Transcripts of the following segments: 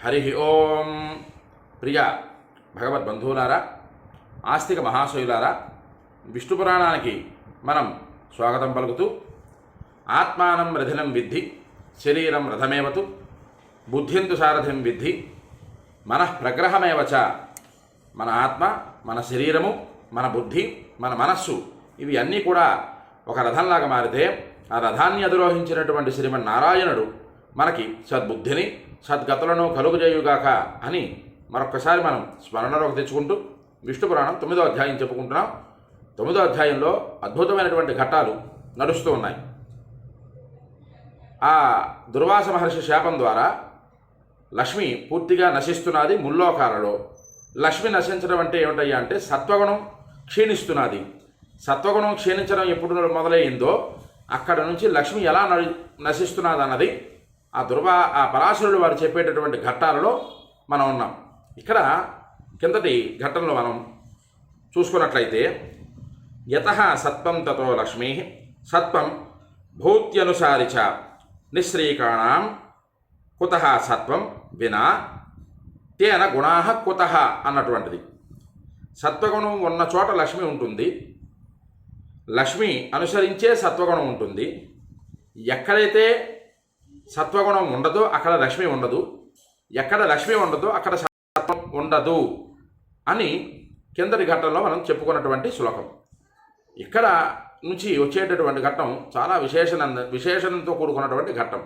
హరి ఓం. ప్రియ భగవద్బంధువులారా ఆస్తిక మహాశయులారా విష్ణు పురాణానికి మనం స్వాగతం పలుకుతూ ఆత్మానం రథినం విద్ధి శరీరం రథమేవతు బుద్ధింతు సారథిం విద్ధి మనఃప్రగ్రహమేవచ మన ఆత్మ మన శరీరము మన బుద్ధి మన మనస్సు ఇవి అన్నీ కూడా ఒక రథంలాగా మారితే ఆ రథాన్ని అధిరోహించినటువంటి శ్రీమన్నారాయణుడు మనకి సద్బుద్ధిని సద్గతులను కలుగుజేయుగాక అని మరొక్కసారి మనం స్మరణలోకి తెచ్చుకుంటూ విష్ణు పురాణం తొమ్మిదో అధ్యాయం చెప్పుకుంటున్నాం. తొమ్మిదో అధ్యాయంలో అద్భుతమైనటువంటి ఘట్టాలు నడుస్తూ ఉన్నాయి. ఆ దుర్వాస మహర్షి శాపం ద్వారా లక్ష్మి పూర్తిగా నశిస్తున్నది ముల్లోకాలలో. లక్ష్మి నశించడం అంటే ఏమిటయ్యా అంటే సత్వగుణం క్షీణిస్తున్నది. సత్వగుణం క్షీణించడం ఎప్పుడు మొదలైందో అక్కడ నుంచి లక్ష్మి ఎలా నడి నశిస్తున్నది అన్నది ఆ దుర్వా ఆ పరాశరుడు వారు చెప్పేటటువంటి ఘట్టాలలో మనం ఉన్నాం. ఇక్కడ కిందటి ఘట్టంలో మనం చూసుకున్నట్లయితే యత సత్వం తతో లక్ష్మీ సత్వం భూత్యనుసారి చ నిశ్రీకాణం కుత సత్వం వినా తేన గుణా కుత అన్నటువంటిది. సత్వగుణం ఉన్న చోట లక్ష్మి ఉంటుంది. లక్ష్మి అనుసరించే సత్వగుణం ఉంటుంది. ఎక్కడైతే సత్వగుణం ఉండదో అక్కడ లక్ష్మి ఉండదు. ఎక్కడ లక్ష్మి ఉండదో అక్కడ సత్వం ఉండదు అని కిందటి ఘట్టంలో మనం చెప్పుకున్నటువంటి శ్లోకం. ఇక్కడ నుంచి వచ్చేటటువంటి ఘట్టం చాలా విశేషణ విశేషణంతో కూడుకున్నటువంటి ఘట్టం.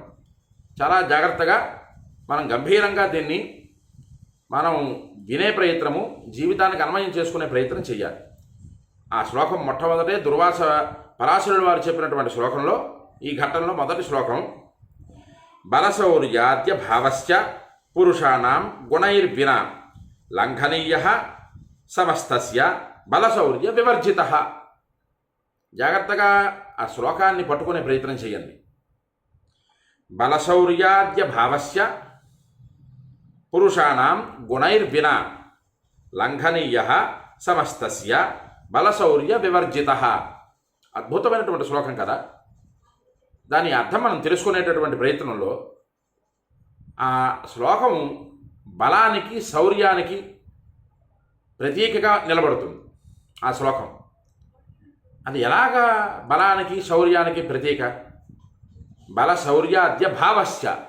చాలా జాగ్రత్తగా మనం గంభీరంగా దీన్ని మనం వినే ప్రయత్నము జీవితానికి అన్వయం చేసుకునే ప్రయత్నం చేయాలి ఆ శ్లోకం మొట్టమొదటే దుర్వాస పరాశరుడు వారు చెప్పినటువంటి శ్లోకంలో ఈ ఘట్టంలో మొదటి శ్లోకం బలశౌర్యాద్య భావశ్చ పురుషాణం గుణైర్విన లంఘనీయ సమస్తస్య బలశౌర్య వివర్జిత. జాగ్రత్తగా ఆ శ్లోకాన్ని పట్టుకునే ప్రయత్నం చేయండి. బలశౌర్యాద్య భావస్య పురుషాణం గుణైర్విన లంఘనీయ సమస్తస్య బలశౌర్య వివర్జిత. అద్భుతమైనటువంటి శ్లోకం కదా. దాని అర్థం మనం తెలుసుకునేటటువంటి ప్రయత్నంలో ఆ శ్లోకం బలానికి శౌర్యానికి ప్రతీకగా నిలబడుతుంది ఆ శ్లోకం. అది ఎలాగా బలానికి శౌర్యానికి ప్రతీక? బల శౌర్యాద్య భావస్య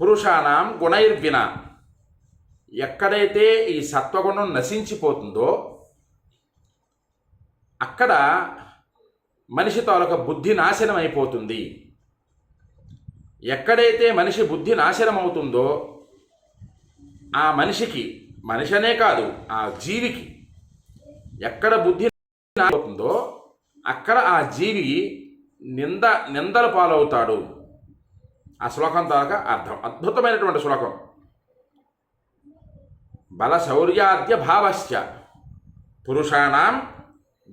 పురుషానాం గుణైర్విన. ఎక్కడైతే ఈ సత్వగుణం నశించిపోతుందో అక్కడ మనిషి తాలూక బుద్ధి నాశనం అయిపోతుంది. ఎక్కడైతే మనిషి బుద్ధి నాశనం అవుతుందో ఆ మనిషికి మనిషి అనే కాదు ఆ జీవికి ఎక్కడ బుద్ధి అవుతుందో అక్కడ ఆ జీవి నింద నిందల పాలవుతాడు. ఆ శ్లోకం తాలూకా అర్థం అద్భుతమైనటువంటి శ్లోకం. బల శౌర్యాద్య భావశ్చ పురుషాణం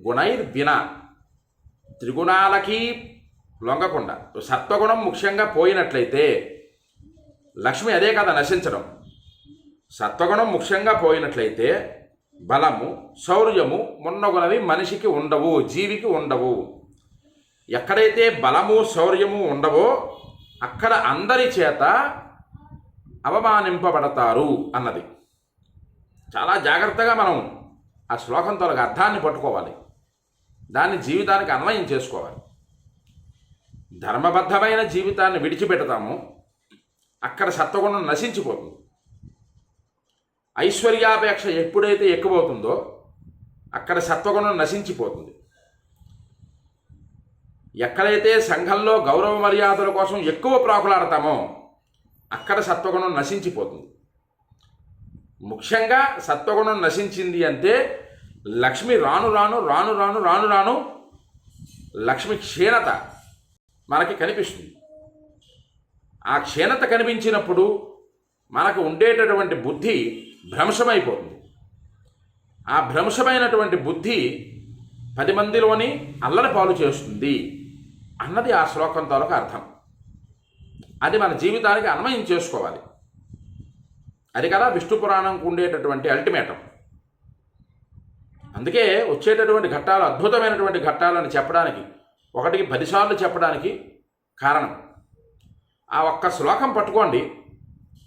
గుణైర్వినా త్రిగుణాలకి లొంగకుండా సత్వగుణం ముఖ్యంగా పోయినట్లయితే లక్ష్మి అదే కదా నశించడం. సత్వగుణం ముఖ్యంగా పోయినట్లయితే బలము శౌర్యము మున్నగునవి మనిషికి ఉండవు జీవికి ఉండవు. ఎక్కడైతే బలము శౌర్యము ఉండవో అక్కడ అందరి చేత అవమానింపబడతారు అన్నది. చాలా జాగ్రత్తగా మనం ఆ శ్లోకంతో అర్థాన్ని పట్టుకోవాలి. దాన్ని జీవితానికి అన్వయం చేసుకోవాలి. ధర్మబద్ధమైన జీవితాన్ని విడిచిపెడతాము. అక్కడ సత్వగుణం నశించిపోతుంది. ఐశ్వర్యాపేక్ష ఎప్పుడైతే ఎక్కువవుతుందో అక్కడ సత్వగుణం నశించిపోతుంది. ఎక్కడైతే సంఘంలో గౌరవ మర్యాదల కోసం ఎక్కువ ప్రాకులాడతామో అక్కడ సత్వగుణం నశించిపోతుంది. ముఖ్యంగా సత్వగుణం నశించింది అంటే లక్ష్మి రాను రాను రాను రాను రాను రాను లక్ష్మి క్షీణత మనకి కనిపిస్తుంది. ఆ క్షీణత కనిపించినప్పుడు మనకు ఉండేటటువంటి బుద్ధి భ్రంశమైపోతుంది ఆ భ్రంశమైనటువంటి బుద్ధి పది మందిలోని అల్లరి పాలు చేస్తుంది అన్నది ఆ శ్లోకం తాలూకు అర్థం. అది మన జీవితానికి అన్వయం చేసుకోవాలి. అది కదా విష్ణు పురాణంకు ఉండేటటువంటి అల్టిమేటం. అందుకే వచ్చేటటువంటి ఘట్టాలు అద్భుతమైనటువంటి ఘట్టాలని చెప్పడానికి ఒకటికి పదిసార్లు చెప్పడానికి కారణం. ఆ ఒక్క శ్లోకం పట్టుకోండి.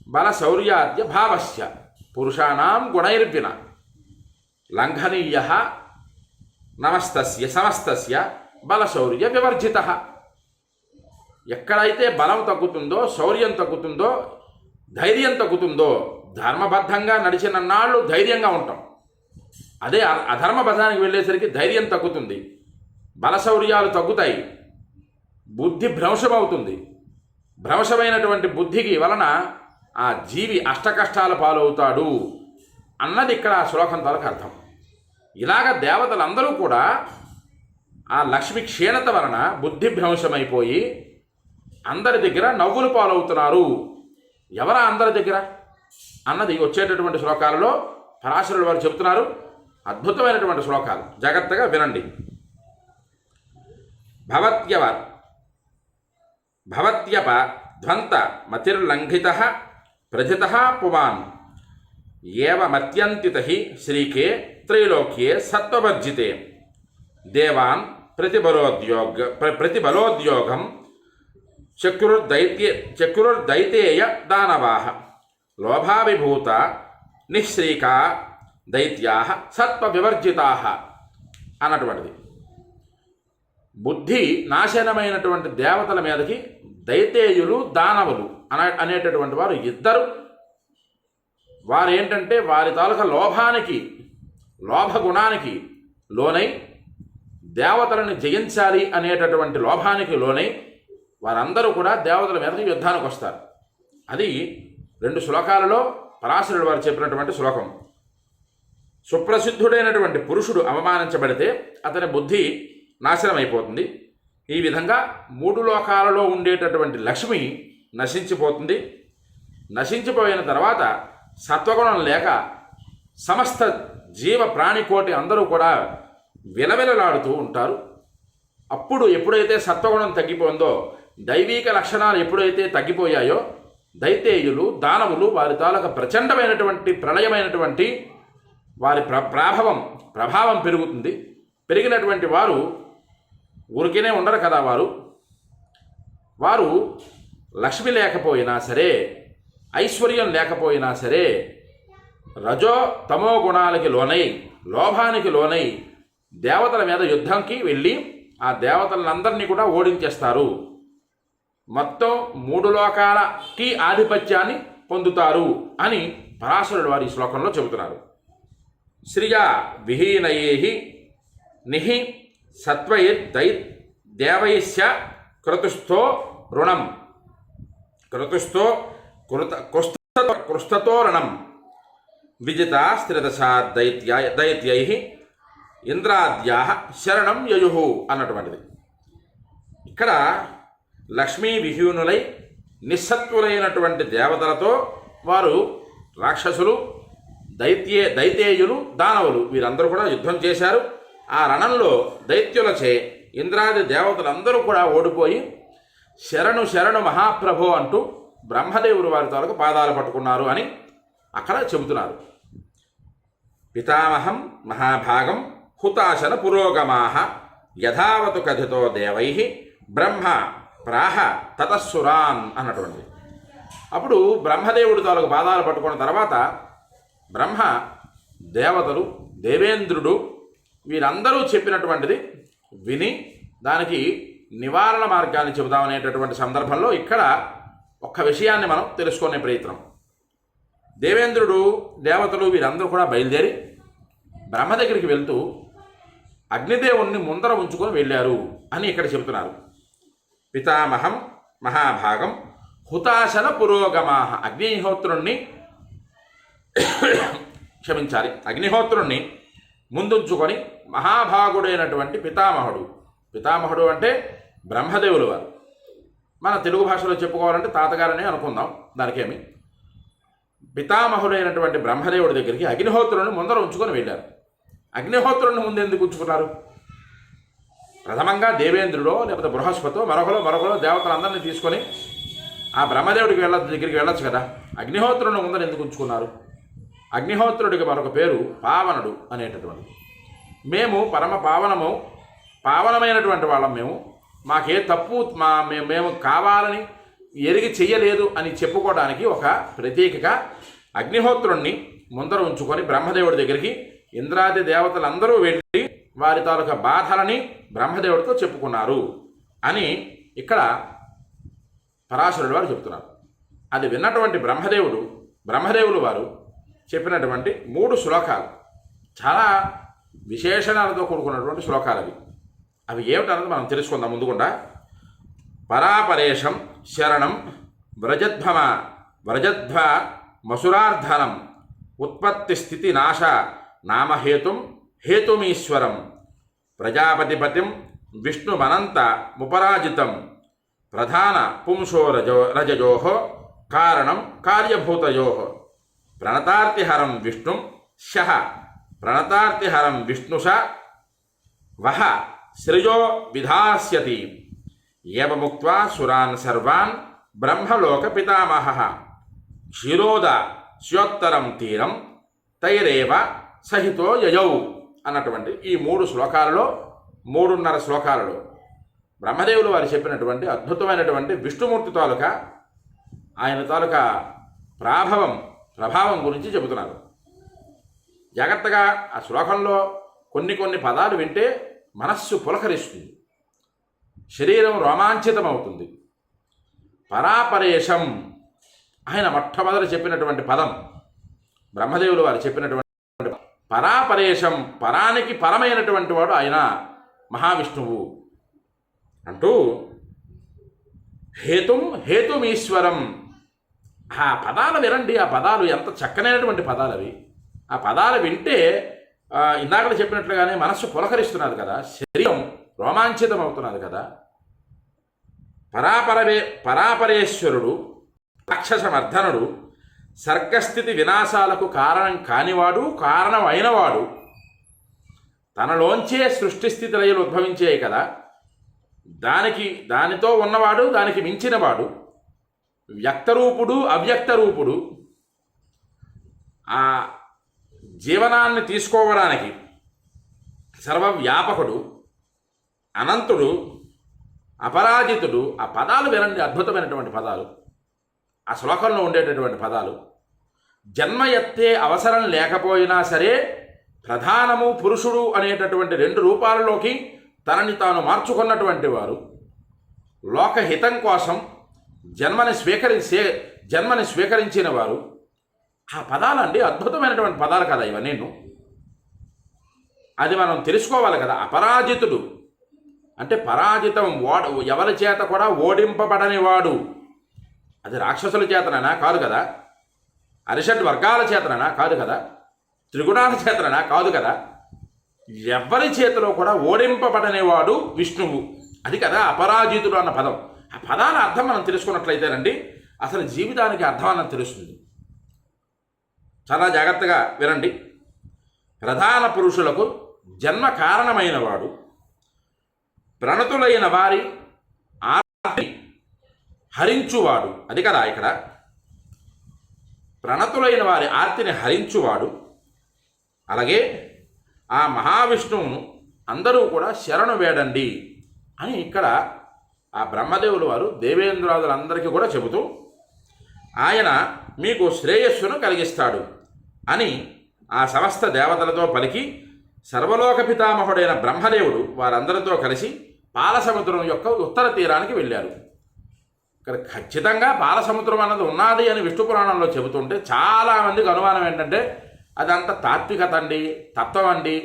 బల శౌర్యాద్య భావస్య పురుషాణం గుణైర్విన లంఘనీయ నమస్తస్య సమస్తస్య బలశౌర్య వివర్జిత. ఎక్కడైతే బలం తగ్గుతుందో శౌర్యం తగ్గుతుందో ధైర్యం తగ్గుతుందో ధర్మబద్ధంగా నడిచిన నాళ్ళు ధైర్యంగా ఉంటాం. అదే అధర్మ అధర్మబద్ధానికి వెళ్ళేసరికి ధైర్యం తగ్గుతుంది. బలశౌర్యాలు తగ్గుతాయి. బుద్ధి భ్రంశమవుతుంది భ్రంశమైనటువంటి బుద్ధికి వలన ఆ జీవి అష్టకష్టాల పాలవుతాడు అన్నది ఇక్కడ ఆ శ్లోకం తలకు అర్థం. ఇలాగ దేవతలందరూ కూడా ఆ లక్ష్మి క్షీణత వలన బుద్ధి భ్రంశమైపోయి అందరి దగ్గర నవ్వులు పాలవుతున్నారు. ఎవరా అందరి దగ్గర? అన్నది వచ్చేటటువంటి శ్లోకాలలో పరాశరుడు వారు చెబుతున్నారు. అద్భుతమైనటువంటి శ్లోకాలు. జాగ్రత్తగా వినండి. భవత్యవ భవత్యప ధ్వంత మతిర్లంఘిత ప్రథిత పువాన్ ఏవమత్యంతిత హి శ్రీకే త్రైలోక్యే సత్వవర్జితే. దేవాన్ ప్రతిబలోద్యోగ ప్రతిబలోద్యోగం చక్రుర్దైత్య చక్రుర్దైతేయ దానవాహ లోభావిభూత నిశ్రీకా దైత్యా సత్వ వివర్జితా అన్నటువంటిది. బుద్ధి నాశనమైనటువంటి దేవతల మీదకి దైతేయులు దానవులు అన అనేటటువంటి వారు ఇద్దరు. వారు ఏంటంటే వారి తాలూకా లోభానికి లోభ గుణానికి లోనై దేవతలను జయించాలి అనేటటువంటి లోభానికి లోనై వారందరూ కూడా దేవతల మీదకి యుద్ధానికి వస్తారు. అది రెండు శ్లోకాలలో పరాశరుడు వారు చెప్పినటువంటి శ్లోకం. సుప్రసిద్ధుడైనటువంటి పురుషుడు అవమానించబడితే అతని బుద్ధి నాశనం అయిపోతుంది ఈ విధంగా మూడు లోకాలలో ఉండేటటువంటి లక్ష్మి నశించిపోతుంది. నశించిపోయిన తర్వాత సత్వగుణం లేక సమస్త జీవ ప్రాణికోటి అందరూ కూడా విలవిలలాడుతూ ఉంటారు. అప్పుడు ఎప్పుడైతే సత్వగుణం తగ్గిపోయిందో దైవీక లక్షణాలు ఎప్పుడైతే తగ్గిపోయాయో దైతేయులు దానవులు వారి తాలూక ప్రచండమైనటువంటి ప్రళయమైనటువంటి వారి ప్ర ప్రాభవం ప్రభావం పెరుగుతుంది. పెరిగినటువంటి వారు ఊరికేనే ఉండరు కదా వారు. వారు లక్ష్మి లేకపోయినా సరే ఐశ్వర్యం లేకపోయినా సరే రజో తమో గుణాలకి లోనై లోభానికి లోనై దేవతల మీద యుద్ధంకి వెళ్ళి ఆ దేవతలందరినీ కూడా ఓడించేస్తారు. మొత్తం మూడు లోకాలకి ఆధిపత్యాన్ని పొందుతారు అని పరాశరుడు వారి ఈ శ్లోకంలో చెబుతున్నారు. శ్రియా విహీనయే నిహి సత్వైర్ దై దేవైశ్య క్రతుస్థో రుణం. క్రతుస్థో కృత కృష్ట కృష్టతో రుణం. విజిత స్థిరదశా దైత్య దైత్యై ఇంద్రాద్యా శరణం యయు అన్నటువంటిది. ఇక్కడ లక్ష్మీ విహీనులై నిస్సత్వులైనటువంటి దేవతలతో వారు రాక్షసులు దైత్యే దైతేయులు దానవులు వీరందరూ కూడా యుద్ధం చేశారు. ఆ రణంలో దైత్యులచే ఇంద్రాది దేవతలందరూ కూడా ఓడిపోయి శరణు శరణు మహాప్రభో అంటూ బ్రహ్మదేవుడు వారి తాలూకు పాదాలు పట్టుకున్నారు అని అక్కడ చెబుతున్నారు. పితామహం మహాభాగం హుతాశన పురోగమాహ యథావతు కథితో దేవై బ్రహ్మ ప్రాహ తతస్సురాన్ అన్నటువంటి అప్పుడు బ్రహ్మదేవుడు తాలూకు పాదాలు పట్టుకున్న తర్వాత బ్రహ్మ దేవతలు దేవేంద్రుడు వీరందరూ చెప్పినటువంటిది విని దానికి నివారణ మార్గాన్ని చెబుదామనేటటువంటి సందర్భంలో ఇక్కడ ఒక్క విషయాన్ని మనం తెలుసుకునే ప్రయత్నం. దేవేంద్రుడు దేవతలు వీరందరూ కూడా బయలుదేరి బ్రహ్మ దగ్గరికి వెళ్తూ అగ్నిదేవుణ్ణి ముందర ఉంచుకొని వెళ్ళారు అని ఇక్కడ చెబుతున్నారు. పితామహం మహాభాగం హుతాశన పురోగమాహ అగ్నిహోత్రుణ్ణి క్షమించాలి. అగ్నిహోత్రుణ్ణి ముందుంచుకొని మహాభాగుడైనటువంటి పితామహుడు. పితామహుడు అంటే బ్రహ్మదేవులు వారు. మన తెలుగు భాషలో చెప్పుకోవాలంటే తాతగారని అనుకుందాం దానికేమి? పితామహుడైనటువంటి బ్రహ్మదేవుడి దగ్గరికి అగ్నిహోత్రుని ముందర ఉంచుకొని వెళ్ళారు. అగ్నిహోత్రుని ముందు ఎందుకు ఉంచుకున్నారు? ప్రథమంగా దేవేంద్రుడో లేకపోతే బృహస్పతో మరొకలో మరొకలో దేవతలందరినీ తీసుకొని ఆ బ్రహ్మదేవుడికి వెళ్ళ దగ్గరికి వెళ్ళొచ్చు కదా. అగ్నిహోత్రుని ముందర ఎందుకు ఉంచుకున్నారు? అగ్నిహోత్రుడికి మరొక పేరు పావనుడు అనేటటువంటి మేము పరమ పావనము పావనమైనటువంటి వాళ్ళం మేము. మాకే తప్పు మా మేము కావాలని ఎరిగి చెయ్యలేదు అని చెప్పుకోవడానికి ఒక ప్రతీకగా అగ్నిహోత్రుణ్ణి ముందర ఉంచుకొని బ్రహ్మదేవుడి దగ్గరికి ఇంద్రాది దేవతలందరూ వెళ్ళి వారి తాలూకా బాధలని బ్రహ్మదేవుడితో చెప్పుకున్నారు అని ఇక్కడ పరాశరుడు వారు చెప్తున్నారు. అది విన్నటువంటి బ్రహ్మదేవుడు బ్రహ్మదేవులు వారు చెప్పినటువంటి మూడు శ్లోకాలు. చాలా విశేషణాలతో కూడుకున్నటువంటి శ్లోకాలు అవి. అవి ఏమిటన్నది మనం తెలుసుకుందాం ముందుకుండా పరాపరేషం శరణం వ్రజధ్వమ వ్రజధ్వ మసురార్ధనం ఉత్పత్తి స్థితి నాశ నామహేతుం హేతుమీశ్వరం ప్రజాపతిపతిం విష్ణుమనంత ముపరాజితం ప్రధాన పుంసో రజో రజజో కారణం కార్యభూతయోహో. ప్రణతార్తిహరం విష్ణుం శః. ప్రణతార్తిహరం విష్ణుష వహ సృజో విధాస్యతి. ఏవముక్త్వా సురాన్ సర్వాన్ బ్రహ్మలోక పితామహ క్షీరోద శ్యోత్తరం తీరం తైరేవ సహితో యయౌ అన్నటువంటి ఈ మూడు శ్లోకాలలో మూడున్నర శ్లోకాలలో బ్రహ్మదేవులు వారు చెప్పినటువంటి అద్భుతమైనటువంటి విష్ణుమూర్తి తాలూకా ఆయన తాలూకా ప్రాభవం ప్రభావం గురించి చెబుతున్నారు. జాగ్రత్తగా ఆ శ్లోకంలో కొన్ని కొన్ని పదాలు వింటే మనస్సు పులకరిస్తుంది. శరీరం రోమాంచితమవుతుంది. పరాపరేశం ఆయన మొట్టమొదట చెప్పినటువంటి పదం. బ్రహ్మదేవులు వారు చెప్పినటువంటి పరాపరేశం పరానికి పరమైనటువంటి వాడు ఆయన మహావిష్ణువు. అంటూ హేతుం హేతుమీశ్వరం ఆ పదాలు వినండి ఆ పదాలు ఎంత చక్కనైనటువంటి పదాలు అవి. ఆ పదాలు వింటే ఆ, ఇందాక చెప్పినట్లుగానే మనస్సు పులకరిస్తున్నది కదా శరీరం రోమాంచితం అవుతున్నది కదా. పరాపరవే పరాపరేశ్వరుడు రాక్షసమర్ధనుడు సర్గస్థితి వినాశాలకు కారణం కానివాడు కారణం అయినవాడు తనలోంచే సృష్టి స్థితి లయలు ఉద్భవించాయి కదా. దానికి దానితో ఉన్నవాడు దానికి మించినవాడు వ్యక్తరూపుడు అవ్యక్తరూపుడు. ఆ జీవనాన్ని తీసుకోవడానికి సర్వవ్యాపకుడు అనంతుడు అపరాజితుడు ఆ పదాలు వినండి అద్భుతమైనటువంటి పదాలు. ఆ శ్లోకంలో ఉండేటటువంటి పదాలు. జన్మ ఎత్తే అవసరం లేకపోయినా సరే ప్రధానము పురుషుడు అనేటటువంటి రెండు రూపాలలోకి తనని తాను మార్చుకున్నటువంటి వారు. లోకహితం కోసం జన్మని స్వీకరించే జన్మని స్వీకరించిన వారు ఆ పదాలండి అద్భుతమైనటువంటి పదాలు కదా ఇవన్నీ. అది మనం తెలుసుకోవాలి కదా అపరాజితుడు. అంటే పరాజితం ఓడ ఎవరి చేత కూడా ఓడింపబడని వాడు అది రాక్షసుల చేతనైనా? కాదు కదా. అరిషడ్ వర్గాల చేతనైనా? కాదు కదా. త్రిగుణాల చేతనైనా? కాదు కదా. ఎవరి చేతిలో కూడా ఓడింపబడనేవాడు విష్ణువు. అది కదా అపరాజితుడు అన్న పదం. ఆ పదాల అర్థం మనం తెలుసుకున్నట్లయితేనండి అసలు జీవితానికి అర్థం అన్నది తెలుస్తుంది. చాలా జాగ్రత్తగా వినండి. ప్రధాన పురుషులకు జన్మ కారణమైనవాడు ప్రణతులైన వారి ఆర్తిని హరించువాడు. అది కదా ఇక్కడ. ప్రణతులైన వారి ఆర్తిని హరించువాడు. అలాగే ఆ మహావిష్ణువును అందరూ కూడా శరణు వేడండి అని ఇక్కడ ఆ బ్రహ్మదేవులు వారు దేవేంద్రాదులందరికీ కూడా చెబుతూ ఆయన మీకు శ్రేయస్సును కలిగిస్తాడు అని ఆ సమస్త దేవతలతో పలికి సర్వలోక పితామహుడైన బ్రహ్మదేవుడు వారందరితో కలిసి పాలసముద్రం యొక్క ఉత్తర తీరానికి వెళ్ళారు. ఇక్కడ ఖచ్చితంగా పాలసముద్రం అన్నది ఉన్నది అని విష్ణు పురాణంలో చెబుతుంటే చాలామందికి అనుమానం ఏంటంటే అదంత తాత్వికత అండి తత్వం అండి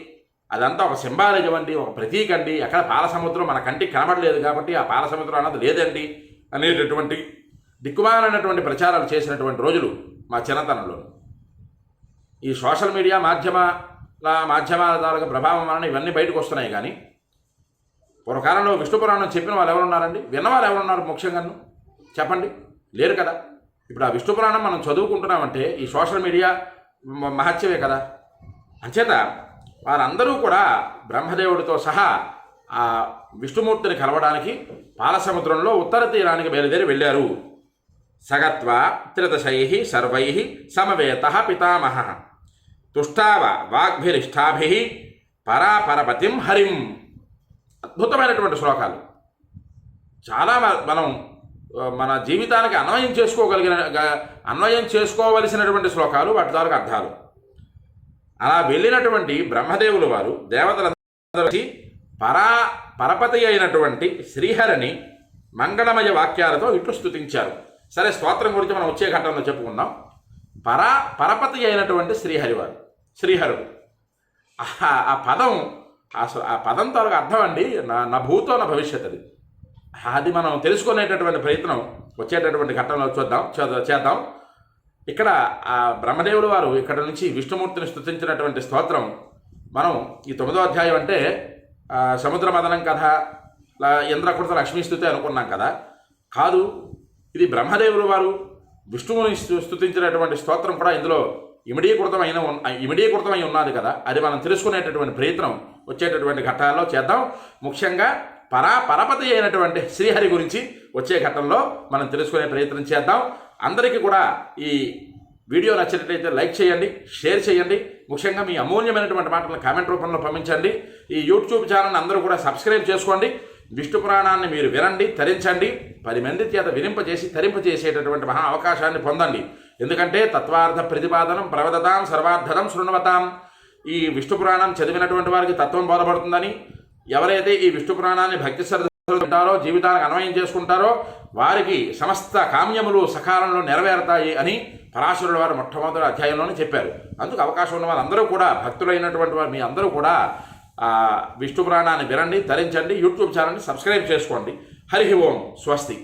అదంతా ఒక సింబాలిజం అండి ఒక ప్రతీక అండి. ఎక్కడ పాలసముద్రం మన కంటికి కనబడలేదు కాబట్టి ఆ పాలసముద్రం అన్నది లేదండి అనేటటువంటి దిక్కుమాలైనటువంటి ప్రచారాలు చేసినటువంటి రోజులు మా చిన్నతనంలో ఈ సోషల్ మీడియా మాధ్యమాల మాధ్యమాల తాలూకా ప్రభావం వలన ఇవన్నీ బయటకు వస్తున్నాయి కానీ పూర్వకాలంలో విష్ణు పురాణం చెప్పిన వాళ్ళు ఎవరున్నారండి విన్నవారు ఎవరున్నారు ముఖ్యంగాను? చెప్పండి. లేరు కదా? ఇప్పుడు ఆ విష్ణు పురాణం మనం చదువుకుంటున్నామంటే ఈ సోషల్ మీడియా మహత్యమే కదా? అంచేత వారందరూ కూడా బ్రహ్మదేవుడితో సహా ఆ విష్ణుమూర్తిని కలవడానికి పాలసముద్రంలో ఉత్తర తీరానికి బయలుదేరి వెళ్ళారు. సగత్వ త్రిదశై సర్వై సమవేత పితామహ. తుష్టావ వాగ్భిరిష్టాభి పరాపరపతిం హరిం. అద్భుతమైనటువంటి శ్లోకాలు. చాలా మ- మనం మన జీవితానికి అన్వయం చేసుకోగలిగిన అన్వయం చేసుకోవలసినటువంటి శ్లోకాలు వాటి తాలూకు అర్థాలు. అలా వెళ్ళినటువంటి బ్రహ్మదేవులు వారు దేవతలందరూ పరా పరపతి అయినటువంటి శ్రీహరిని మంగళమయ వాక్యాలతో ఇట్లు స్థుతించారు సరే స్తోత్రం గురించి మనం వచ్చే ఘట్టంలో చెప్పుకుందాం. పరా పరపతి అయినటువంటి శ్రీహరి వారు శ్రీహరుడు. ఆ- పదం ఆ స- ఆ పదం తాలూకు అర్థం అండి నా నా భూతో నా భవిష్యత్ అది. అది మనం తెలుసుకునేటటువంటి ప్రయత్నం వచ్చేటటువంటి ఘట్టంలో చూద్దాం చేద్దాం. ఇక్కడ ఆ బ్రహ్మదేవుడు వారు ఇక్కడ నుంచి విష్ణుమూర్తిని స్థుతించినటువంటి స్తోత్రం మనం ఈ తొమ్మిదో అధ్యాయం అంటే సముద్ర మదనం కథ ఇంద్రకృత లక్ష్మీ స్థుతి అనుకున్నాం కదా. కాదు ఇది బ్రహ్మదేవుడు వారు విష్ణువుని స్థుతించినటువంటి స్తోత్రం కూడా ఇందులో ఇమిడీకృతమైన ఇమిడీకృతమై ఉన్నది కదా. అది మనం తెలుసుకునేటటువంటి ప్రయత్నం వచ్చేటటువంటి ఘట్టాల్లో చేద్దాం. ముఖ్యంగా పరా పరపతి అయినటువంటి శ్రీహరి గురించి వచ్చే ఘట్టంలో మనం తెలుసుకునే ప్రయత్నం చేద్దాం. అందరికీ కూడా ఈ వీడియో నచ్చినట్లయితే లైక్ చేయండి షేర్ చేయండి ముఖ్యంగా మీ అమూల్యమైనటువంటి మాటలను కామెంట్ రూపంలో పంపించండి. ఈ యూట్యూబ్ ఛానల్ని అందరూ కూడా సబ్స్క్రైబ్ చేసుకోండి. విష్ణు పురాణాన్ని మీరు వినండి తరించండి. పది మంది చేత వినింపజేసి తరింపజేసేటటువంటి మహా అవకాశాన్ని పొందండి. ఎందుకంటే తత్వార్థ ప్రతిపాదనం ప్రవదతాం సర్వార్థదం శృణవతాం. ఈ విష్ణు పురాణం చదివినటువంటి వారికి తత్వం బోధపడుతుందని ఎవరైతే ఈ విష్ణు పురాణాన్ని భక్తి ఉంటారో జీవితానికి అన్వయం చేసుకుంటారో వారికి సమస్త కామ్యములు సకాలంలో నెరవేరుతాయి అని పరాశరుల వారు మొట్టమొదటి అధ్యాయంలోనే చెప్పారు. అందుకు అవకాశం ఉన్న వారందరూ కూడా భక్తులైనటువంటి వారు మీ అందరూ కూడా విష్ణు పురాణాన్ని వినండి ధరించండి యూట్యూబ్ ఛానల్ని సబ్స్క్రైబ్ చేసుకోండి. హరి ఓం స్వస్తి.